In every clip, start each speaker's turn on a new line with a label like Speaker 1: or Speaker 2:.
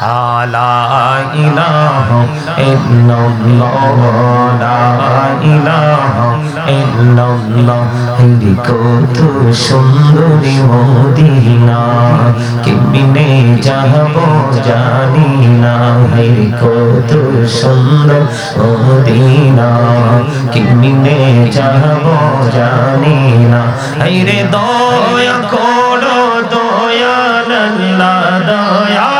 Speaker 1: লা ইলাহা হিন্দি কত সুন্দর মদিনা কেমনে যাব জানি না। হিন্দি কত সুন্দর মদিনা কেমনে যাব জানি না। হাইরে দয়া করো দয়া আল্লাহ দয়া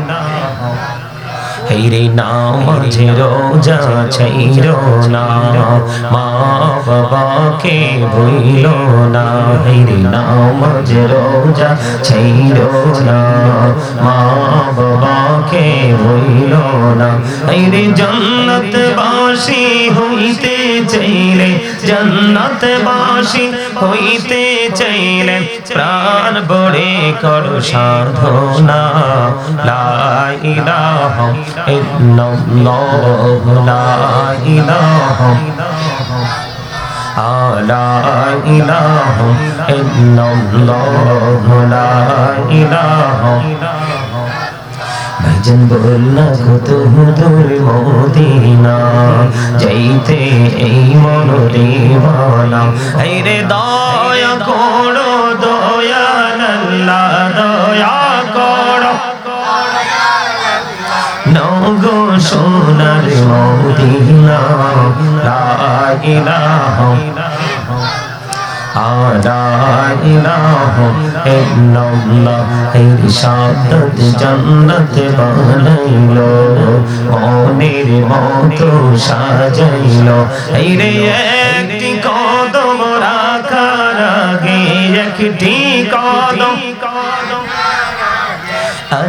Speaker 1: হেরে নামাজে রোজা ছাইর না মা বাবাকে ভুইল না হেরে নামাজে রোজা ছাইর না মা বাবাকে ভুইল না হেরে জান্নাত বাসি হইতে চাইলে জান্নাত বাসি হইতে চাইলে প্রাণ বড়ে করো সাধনা লা ইলাহা إلا الله لا إله لا إله إلا الله لا إله ভজন বললাক তোর মোদিনা যাইতে এই মন দেওয়ালা রে দয়া করো দয়া নল্লা দয়া মদিনা লা ইলাহা জান্নাত বানাইলো। মনের মতো সাজাইলো। রে একটি কদম রাখার আগে একটি কদম।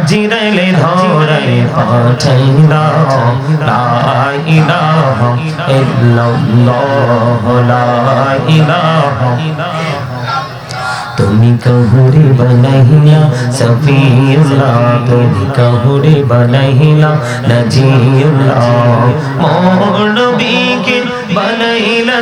Speaker 1: আজিরাইলে ধরাই পাঠাইলা, লা ইলাহা ইল্লাল্লাহ, লা ইলাহা তুমি কহুরে বনাইলা, সফিউল্লাহ, তুমি কহুরে বনাইলা, নজিউল্লাহ মৌলবীকে বনাইলা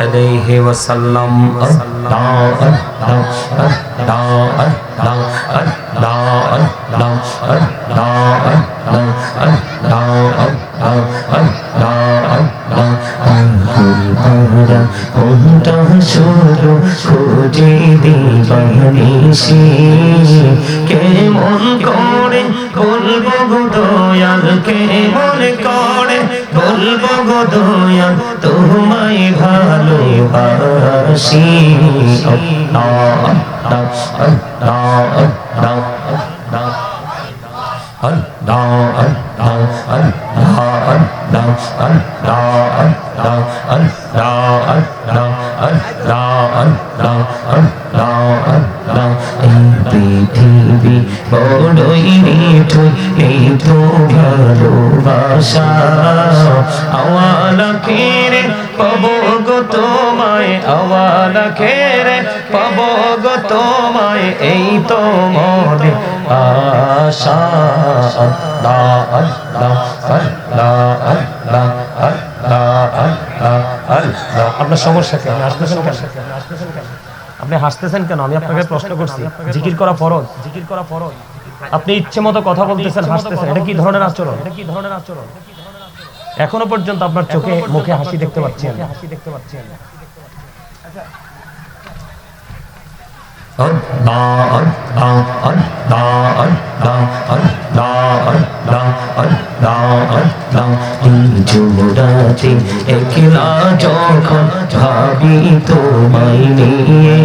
Speaker 1: আলাইহি ওয়াসাল্লাম। আল্লাহ আল্লাহ শুরু খুঁজে দিবানিসি কেমন করে বলব দয়াল কেমন করে? বলব গো দয়াল তোমায় ভালোবাসি আল্লাহ আল্লাহ আল্লাহ আল্লাহ তোমায়, এই তো আশা। আল্লাহ আল্লাহ আল্লাহ আল্লাহ
Speaker 2: আপনার সমস্যা কি আপনি হাসতেছেন কেন? আপনি হাসতেছেন কেন? আমি আপনাকে প্রশ্ন করছি। জিকির করা ফরজ? জিকির করা ফরজ আপনি ইচ্ছে মতো কথা বলতেছেন, হাসতেছেন। এটা কি ধরনের আচরণ? এটা কি ধরনের আচরণ এখনও পর্যন্ত আপনার চোখে, মুখে হাসি দেখতে পাচ্ছেন হাসি দেখতে পাচ্ছেন
Speaker 1: জোড়াতে একলা যখন ভাবি তোমায় নিয়ে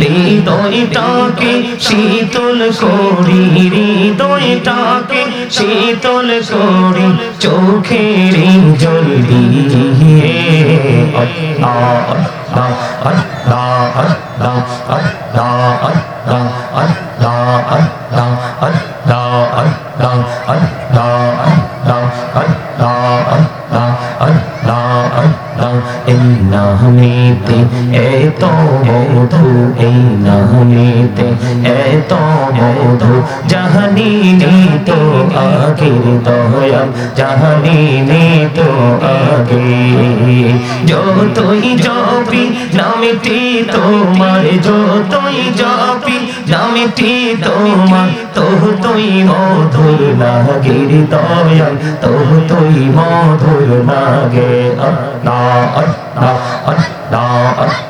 Speaker 1: হৃদয়টাকে শীতল করি হৃদয়টাকে শীতল করি চোখের জল দিয়ে আল্লাহ আল্লাহ আল্লাহ আল্লাহ إنهم মধু এই নামেতে এত মধু জাহানি নি তো আগের দয়াল জাহানি নি তো আগে যতই জপি নামটি তোমার যতই জপি নামটি তোমার তো তুই মধুর লাগে দয়াল তো তুই মধুর লাগে আল্লাহ আল্লাহ আল্লাহ আল্লাহ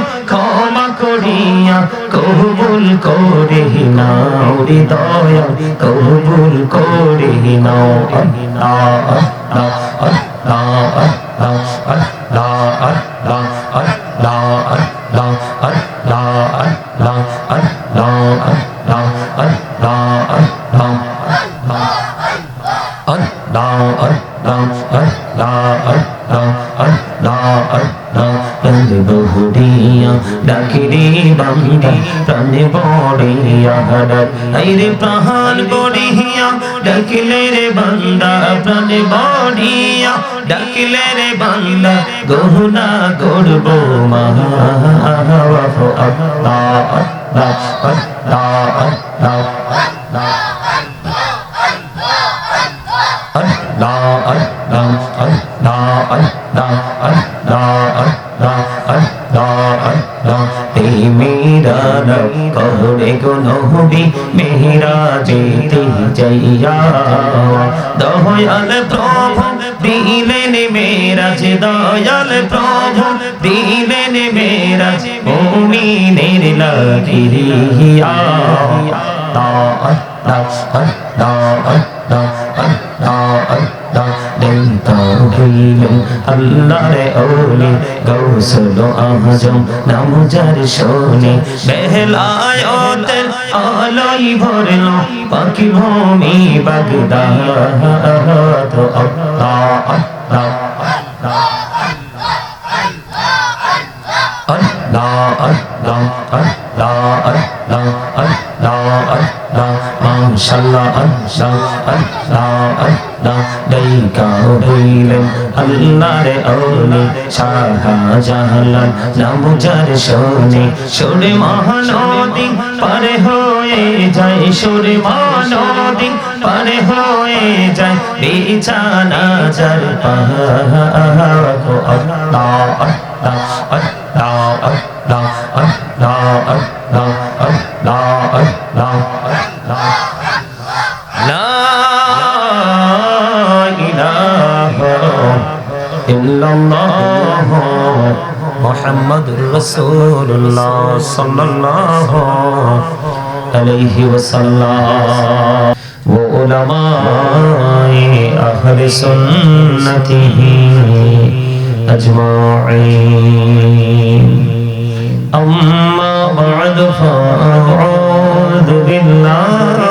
Speaker 1: করিয়া কবুল করে নাও হৃদয় কবুল করে নাও আল্লাহ আল্লাহ আল্লাহ আল্লাহ প্রাণে বড়িয়া আইরে প্রাণ বড়িয়া ডাকিলে রে বান্দা, প্রাণে বড়িয়া ডাকিলে রে বান্দা, গহনা করব মা। আল্লাহ আল্লাহ আল্লাহ আল্লাহ। গো নবী মেহরাজে যাইয়া দয়াল প্রভু দিলেন মেরাজ দয়াল প্রভু দিলেন মেরাজ মুমিনের লাগিয়া দা দা দা দা দা Allah, Allah, Allah, আল্লাহরে ওলি গৌসল আজম নাম যার শোনে বেহলায়তের আলোই ভরল পাখি ভূমি বাগদাদ আল্লাহ আল্লাহ الله الله الله الله ديك وديلم الله رأولي شاها جهلا نمجر شوني شوري মহানদী পারে হয়ে যায় সুরে মহানদী পারে হয়ে যায় বিছানা যার পাহাড় আল্লাহ আল্লাহ আল্লাহ আল্লাহ আল্লাহ আল্লাহ আল্লাহ إلا الله. محمد رسول الله صلى الله عليه وسلم. وعلماء أهل سنته أجمعين. أما بعد فأعوذ بالله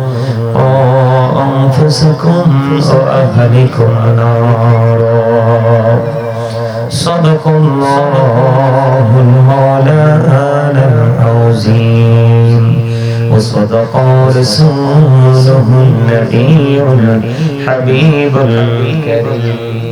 Speaker 1: أنفسكم وأهلكم نارا. صدق الله المولانا العظيم. وصدق رسوله النبي الحبيب الكريم.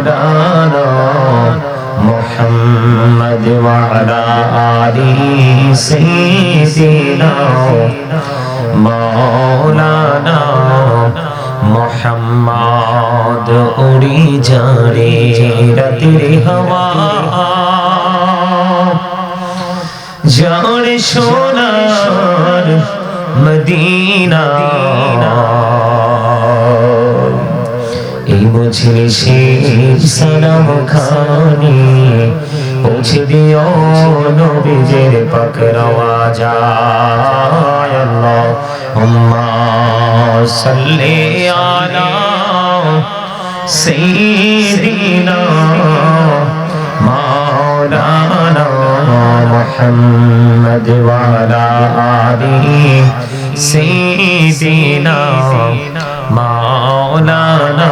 Speaker 1: مولانا محمد وعلى آله سيدنا مولانا محمد اڑی جانے رتر ہوا جان سونا مدینہ বুঝলি শেষ সালাম খানি পৌঁছে দিও নবীজের পাকরাওয়া যায় আল্লাহ হুম্মা সাল্লি আলা সাইয়্যিদিনা مولانا محمد وعلى آله سيدنا মাওলানা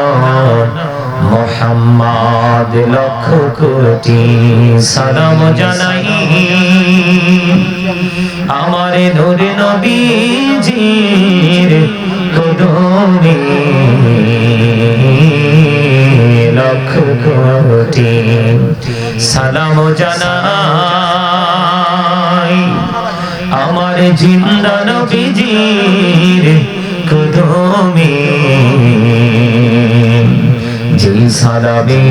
Speaker 1: মোহাম্মদ লক্ষ কোটি সালাম জানাই। আমার নূর নবীজির কদমে লক্ষ কোটি সালাম জানাই। আমার জিন্দা নবীজির কদমে। যে সালামে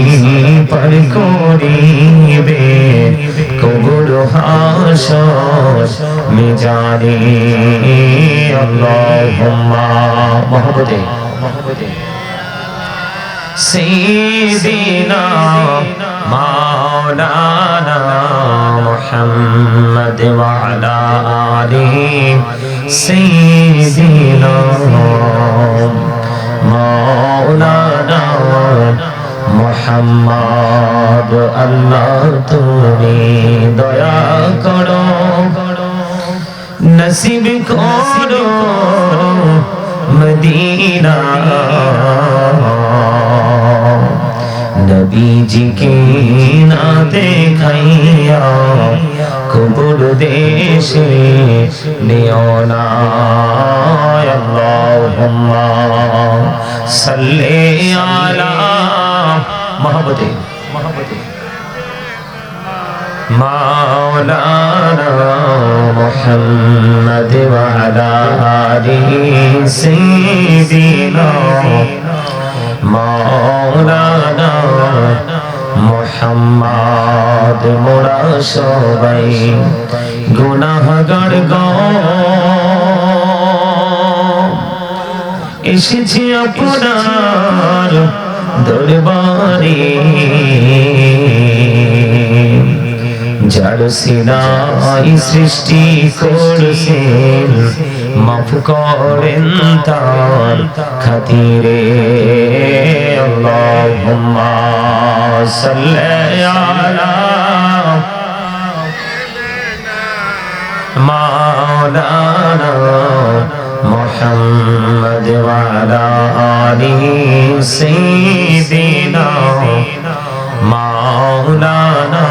Speaker 1: পার করিবে কবর হাসর মিজানে। আল্লাহুম্মা মহব্বতে মহব্বতে। سيدنا مولانا محمد وعلى آله سيدنا مولانا মোহাম্মদ আল্লাহ তুমি দয়া করো নসিব করো মদিনা নবীজিকে না দেখাইয়া কবর দেশে নিও না আল্লাহুম্মা সাল্লি আলা মহব্বতে মহব্বতে مولانا محمد وعلى آله سيدنا مولانا মোহাম্মদ মোরা সবাই গুনাহগার গো। এসেছি আপনার দরবারে। যার সিনাই সৃষ্টি করছেন, মাফ করেন তার খাতিরে। আল্লাহুম্মা সাল্লি আলা مولانا محمد وعلى آله سيدنا مولانا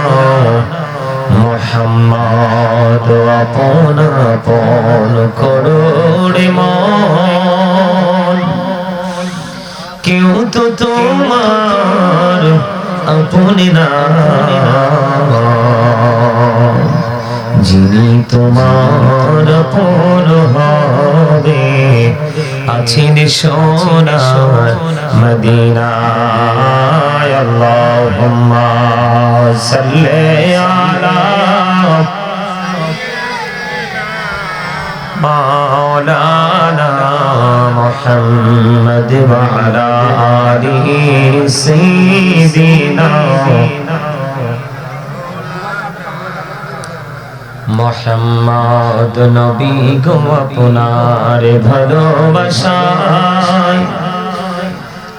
Speaker 1: محمد وطن طن كرور مان كيوت تمار أبننا বুঝি তোমার পর হবে। আছেন সোনার মদিনায় আল্লাহুম্মা সাল্লি আলা মাওলানা মুহাম্মদ ওয়া আলা আলিহি সাইয়্যিদিনা মোহাম্মদ নবী গো আপনার ভালোবাসায়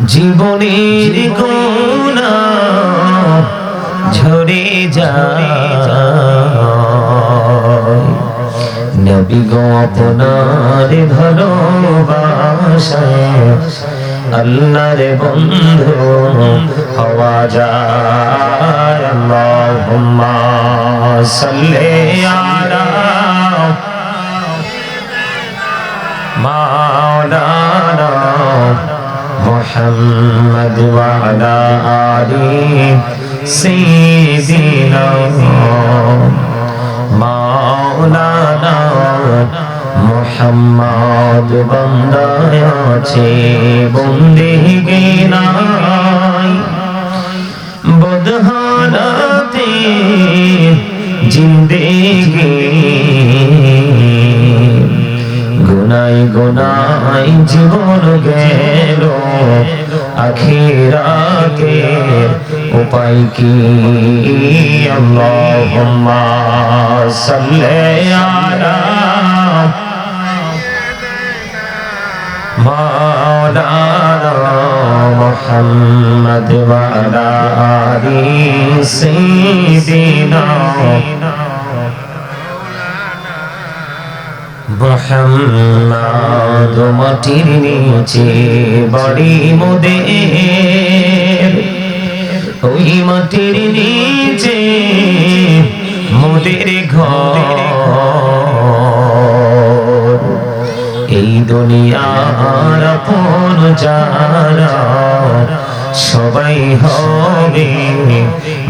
Speaker 1: জীবনের গুণা ঝরে যায়। নবী গো আপনার ভালোবাসায় আল্লাহর বন্ধু হওয়া যায়। আল্লাহুম্মা সাল্লি আলা মাওলানা মুহাম্মদ ওয়া আলা আলি সাইয়্যিদিনা মাওলানা মোহাম্মদ বন্দায় আছে বন্দিগি নাই বদহানাতে জিন্দেগি গুনাই গুনাই জীবন গেল, আখিরাতে উপায় কি? আল্লাহুম্মা সাল্লি আলা مولانا محمد وعلى آل سيدنا মোহাম্মদ মাটির নিচে বাড়ি মোদের ওই মাটির নিচে মোদের ঘর দুনিয়ার আপন যারা সবাই হবে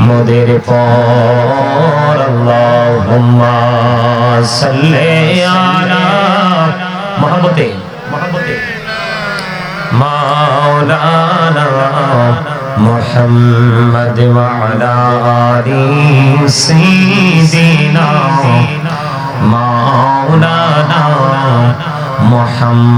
Speaker 1: মোদের পর আল্লাহুম্মা সাল্লি আলা মহব্বতে মহব্বতে মাওলানা محمد وعلى آل سيدنا مولانا মোহাম্মদ